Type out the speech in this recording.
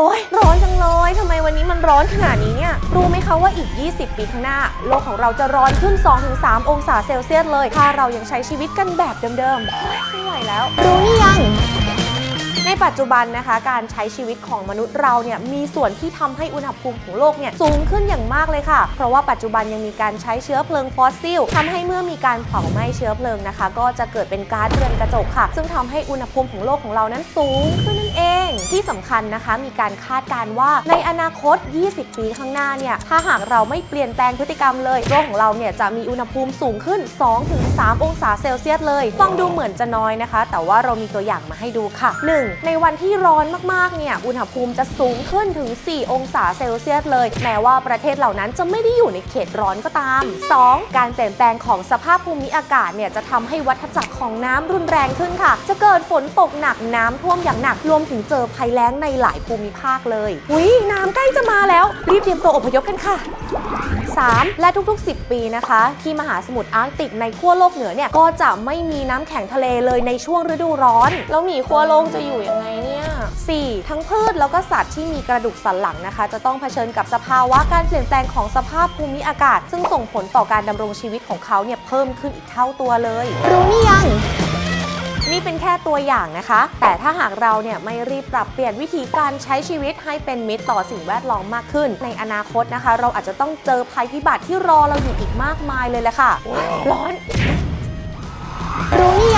โอ้ยร้อนจังเลยทำไมวันนี้มันร้อนขนาดนี้เนี่ย รู้ไหมคะว่าอีก 20 ปีข้างหน้า โลกของเราจะร้อนขึ้น 2-3 องศาเซลเซียสเลย ถ้าเรายังใช้ชีวิตกันแบบเดิมๆโอ๊ยไม่ไหวแล้ว รู้นี่ยัง ในปัจจุบันนะคะ การใช้ชีวิตของมนุษย์เราเนี่ยมีส่วนที่ทำให้อุณหภูมิของโลกเนี่ยสูงขึ้นอย่างมากเลยค่ะ เพราะว่าปัจจุบันยังมีการใช้เชื้อเพลิงฟอสซิลทำให้เมื่อมีการเผาไหม้เชื้อเพลิงนะคะ ก็จะเกิดเป็นก๊าซเรือนกระจกค่ะ ซึ่งทำให้อุณหภูมิของโลกของเรานั้นสูงขึ้นนั่นเอง ที่สำคัญนะคะมีการคาดการว่าในอนาคต 20 ปีข้างหน้าเนี่ยถ้าหากเราไม่เปลี่ยนแปลงพฤติกรรมเลยโลกของเราเนี่ยจะมีอุณหภูมิสูงขึ้น 2-3 องศาเซลเซียสเลยฟังดูเหมือนจะน้อยนะคะ แต่ว่าเรามีตัวอย่างมาให้ดูค่ะ 1. ในวันที่ร้อนมากๆเนี่ยอุณหภูมิจะสูงขึ้นถึง 4 องศาเซลเซียสเลย แม้ว่าประเทศเหล่านั้นจะไม่ได้อยู่ในเขตร้อนก็ตาม 2. การเปลี่ยนแปลงของสภาพภูมิอากาศเนี่ยจะทำให้วัฏจักรของน้ำรุนแรงขึ้นค่ะ จะเกิดฝนตกหนักน้ำท่วมอย่างหนักรวมถึงเจอภัยแล้งในหลายภูมิภาคเลย อุ้ยน้ำใกล้จะมาแล้ว รีบเตรียมตัวอพยพกันค่ะ 3. และทุกๆ 10 ปีนะคะ ที่มหาสมุทรอาร์กติกในขั้วโลกเหนือเนี่ย ก็จะไม่มีน้ำแข็งทะเลเลยในช่วงฤดูร้อน แล้วหมีขั้วโลกจะอยู่ยังไงเนี่ย 4. ทั้งพืชแล้วก็สัตว์ที่มีกระดูกสันหลังนะคะ จะต้องเผชิญกับสภาวะการเปลี่ยนแปลงของสภาพภูมิอากาศ ซึ่งส่งผลต่อการดำรงชีวิตของเขาเนี่ยเพิ่มขึ้นอีกเท่าตัวเลย รู้นี่ยัง นี่เป็นแค่ตัวอย่างนะคะ แต่ถ้าหากเราเนี่ยไม่รีบปรับเปลี่ยนวิธีการใช้ชีวิตให้เป็นมิตรต่อสิ่งแวดล้อมมากขึ้น ในอนาคตนะคะ เราอาจจะต้องเจอภัยพิบัติที่รอเราอยู่อีกมากมายเลยแหละค่ะ ร้อน รู้นี่ยัง